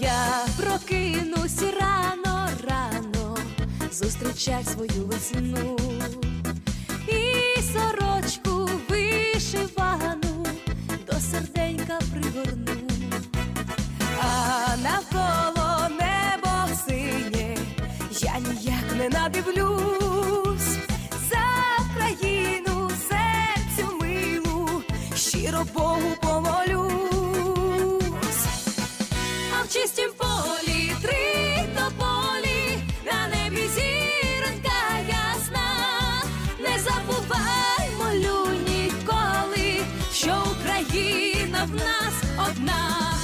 Я прокинусь рано, рано, зустрічать свою весну. І сорочку вишивану до серденька пригорну, а навколо небо синє, я ніяк не надивлюсь. За країну серцю милу, щиро Богу помолюсь, Україна в нас одна.